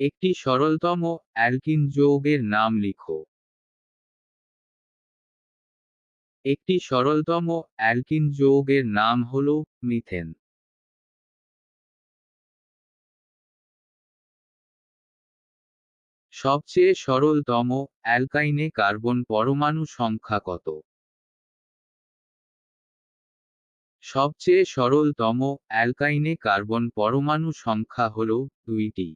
একটি সরলতম অ্যালকিন যৌগের নাম লিখো। একটি সরলতম অ্যালকিন যৌগের নাম হল মিথেন। সবচেয়ে সরলতম অ্যালকাইনে কার্বন পরমাণু সংখ্যা কত? সবচেয়ে সরলতম অ্যালকাইনে কার্বন পরমাণু সংখ্যা হল দুইটি।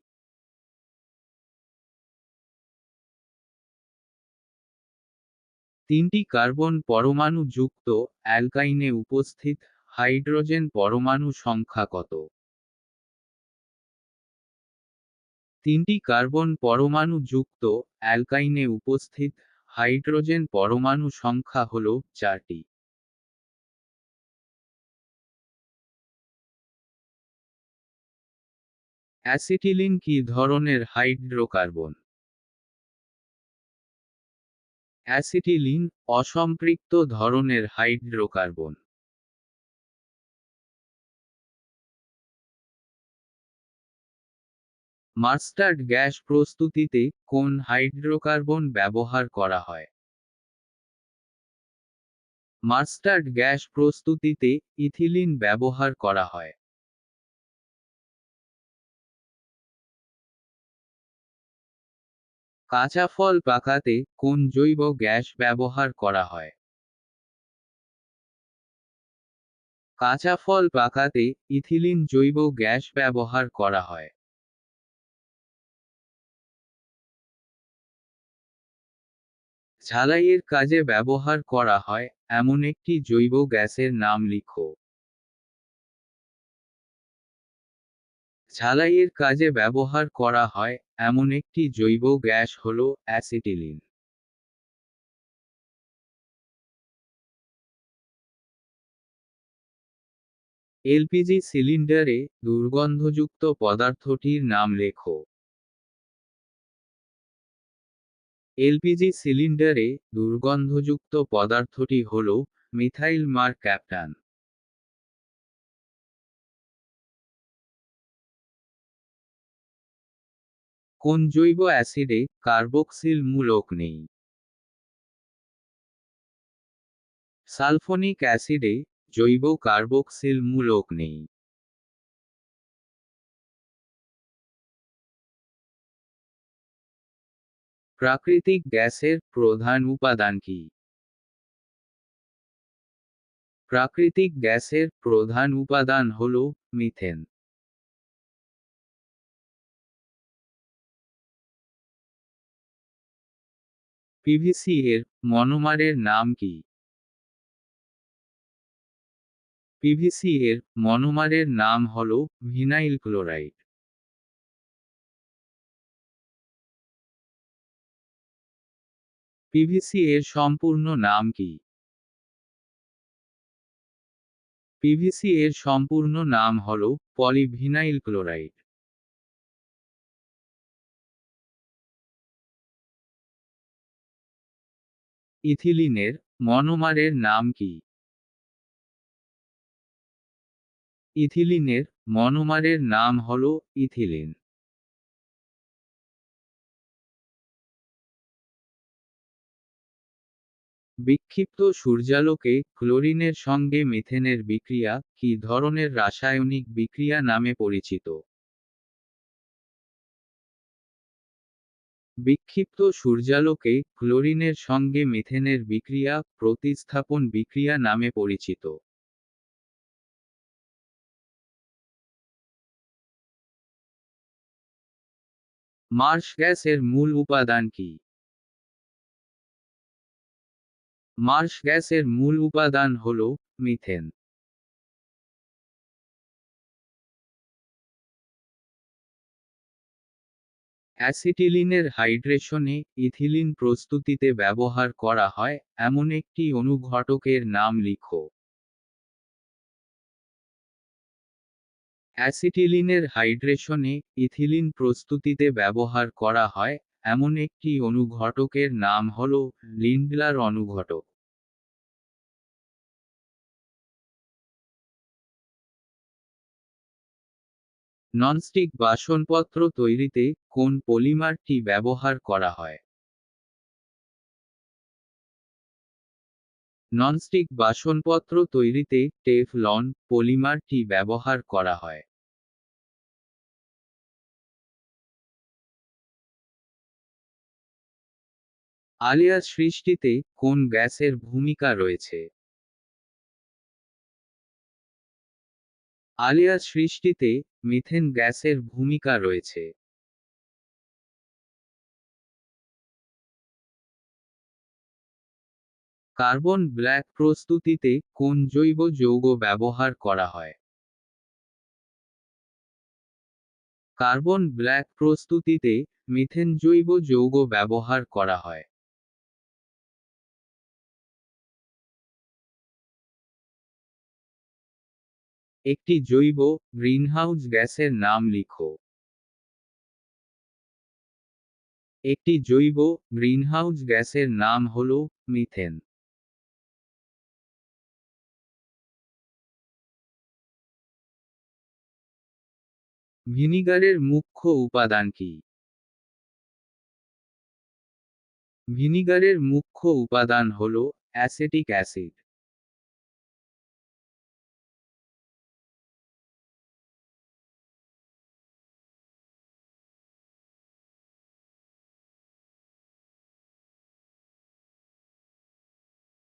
তিনটি কার্বন পরমাণু যুক্ত, অ্যালকাইনে উপস্থিত, হাইড্রোজেন পরমাণু সংখ্যা কত? তিনটি কার্বন পরমাণু যুক্ত, অ্যালকাইনে উপস্থিত, হাইড্রোজেন পরমাণু সংখ্যা হল চারটি। অ্যাসিটিলিন কি ধরনের হাইড্রোকার্বন? অ্যাসিটিলিন অসম্পৃক্ত ধরনের হাইড্রোকার্বন। মাস্টার্ড গ্যাস প্রস্তুতিতে কোন হাইড্রোকার্বন ব্যবহার করা হয়? মাস্টার্ড গ্যাস প্রস্তুতিতে ইথিলিন ব্যবহার করা হয়। কাঁচা ফল পাকাতে কোন জৈব গ্যাস ব্যবহার করা হয়? কাঁচা ফল পাকাতে ইথিলিন জৈব গ্যাস ব্যবহার করা হয়। ঝালাইয়ের কাজে ব্যবহার করা হয়, এমন একটি জৈব গ্যাসের নাম লিখো। ঝালাইয়ের কাজে ব্যবহার করা হয় এমন একটি জৈব গ্যাস হল অ্যাসিটিলিন। এলপিজি সিলিন্ডারে দুর্গন্ধযুক্ত পদার্থটির নাম লেখো। এলপিজি সিলিন্ডারে দুর্গন্ধযুক্ত পদার্থটি হল মিথাইল মার ক্যাপ্টান। কোন জৈব অ্যাসিডে কার্বক্সিল মূলক নেই? সালফোনিক অ্যাসিডে জৈব কার্বক্সিল মূলক নেই। প্রাকৃতিক গ্যাসের প্রধান উপাদান কি? প্রাকৃতিক গ্যাসের প্রধান উপাদান হল মিথেন। পিভিসি এর মনোমারের নাম কি? পিভিসি এর মনোমারের নাম হল ভিনাইল ক্লোরাইড। পিভিসি এর সম্পূর্ণ নাম কি? পিভিসি এর সম্পূর্ণ নাম হল পলিভিনাইল ক্লোরাইড। ইথিলিনের মনোমারের নাম কি? ইথিলিনের মনোমারের নাম হল ইথিলিন। বিক্ষিপ্ত সূর্যালোকে ক্লোরিনের সঙ্গে মিথেনের বিক্রিয়া কি ধরনের রাসায়নিক বিক্রিয়া নামে পরিচিত? বিক্ষিপ্ত সূর্যালোকে ক্লোরিনের সঙ্গে মিথেনের বিক্রিয়া, প্রতিস্থাপন বিক্রিয়া নামে পরিচিত। মার্শ গ্যাসের মূল উপাদান কি? মার্শ গ্যাসের মূল উপাদান হল মিথেন। অ্যাসিটিলিনের হাইড্রেশনে ইথিলিন প্রস্তুতিতে ব্যবহার করা হয়, এমন একটি অনুঘটকের নাম লিখো। অ্যাসিটিলিনের হাইড্রেশনে ইথিলিন প্রস্তুতিতে ব্যবহার করা হয়, এমন একটি অনুঘটকের নাম হল লিন্ডলার অনুঘটক। ননস্টিক বাসনপত্র তৈরিতে কোন পলিমারটি ব্যবহার করা হয়? ননস্টিক বাসনপত্র তৈরিতে টেফলন পলিমারটি ব্যবহার করা হয়। আলিয়া সৃষ্টিতে কোন গ্যাসের ভূমিকা রয়েছে? আলিয়া সৃষ্টিতে মিথেন গ্যাসের ভূমিকা রয়েছে। কার্বন ব্ল্যাক প্রস্তুতিতে কোন জৈব যৌগ ব্যবহার করা হয়? কার্বন ব্ল্যাক প্রস্তুতিতে মিথেন জৈব যৌগ ব্যবহার করা হয়। একটি জৈব গ্রিনহাউস গ্যাসের নাম লিখো। একটি জৈব গ্রিনহাউস গ্যাসের নাম হল মিথেন। ভিনিগারের মুখ্য উপাদান কি? ভিনিগারের মুখ্য উপাদান হল অ্যাসেটিক অ্যাসিড।